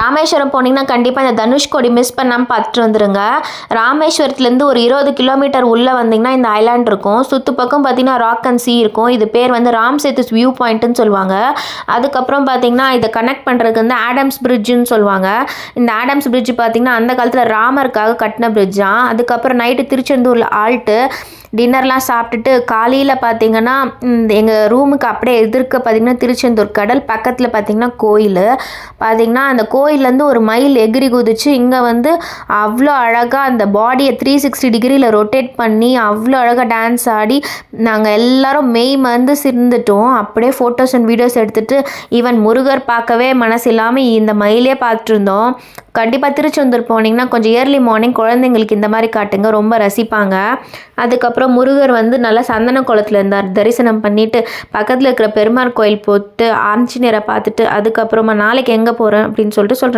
ராமேஸ்வரம் போனீங்கன்னா கண்டிப்பாக இந்த தனுஷ்கோடி மிஸ் பண்ணாமல் பார்த்துட்டு வந்துருங்க. ராமேஸ்வரத்துலேருந்து ஒரு இருபது கிலோமீட்டர் உள்ளே வந்தீங்கன்னா இந்த ஐலாண்ட் இருக்கும். சுற்று பக்கம் பார்த்தீங்கன்னா ராக் அண்ட் சீ இருக்கும். இது பேர் வந்து ராம் சேத்துஸ் வியூ பாயிண்ட்டுன்னு சொல்லுவாங்க. அதுக்கப்புறம் பார்த்தீங்கன்னா இதை கனெக்ட் பண்ணுறதுக்கு வந்து ஆடம்ஸ் பிரிட்ஜுன்னு சொல்லுவாங்க. இந்த ஆடம்ஸ் பிரிட்ஜ் பார்த்தீங்கன்னா அந்த காலத்தில் ராமருக்காக கட்டின பிரிட்ஜாம் அதுக்கப்புறம் நைட்டு திருச்செந்தூரில் ஆல்ட்டு டின்னர்லாம் சாப்பிட்டுட்டு காலையில் பார்த்தீங்கன்னா எங்கள் ரூமுக்கு அப்படியே எதிர்க்க பார்த்தீங்கன்னா திருச்செந்தூர் கடல் பக்கத்தில் பார்த்தீங்கன்னா கோயில். பார்த்தீங்கன்னா அந்த கோயிலேருந்து ஒரு மயில் எகிரி குதிச்சு இங்கே வந்து அவ்வளோ அழகாக அந்த பாடியை த்ரீ சிக்ஸ்டி டிகிரியில் ரொட்டேட் பண்ணி அவ்வளோ அழகாக டான்ஸ் ஆடி நாங்கள் எல்லோரும் மெய் மறந்து சிரிந்துட்டோம். அப்படியே ஃபோட்டோஸ் அண்ட் வீடியோஸ் எடுத்துகிட்டு ஈவன் முருகர் பார்க்கவே மனசு இல்லாமல் இந்த மயிலே பார்த்துட்டு இருந்தோம். கண்டிப்பாக திருச்செந்தூர் போனீங்கன்னா கொஞ்சம் ஏர்லி மார்னிங் குழந்தைங்களுக்கு இந்த மாதிரி காட்டுங்க ரொம்ப ரசிப்பாங்க. அதுக்கப்புறம் முருகர் வந்து நல்லா சந்தன குளத்தில் இருந்தார். தரிசனம் பண்ணிட்டு பக்கத்தில் இருக்கிற பெருமாள் கோயில் போட்டு ஆஞ்சநேயரை பார்த்துட்டு அதுக்கப்புறமா நாளைக்கு எங்கே போகிறேன் அப்படின்னு சொல்லிட்டு சொல்கிறேன்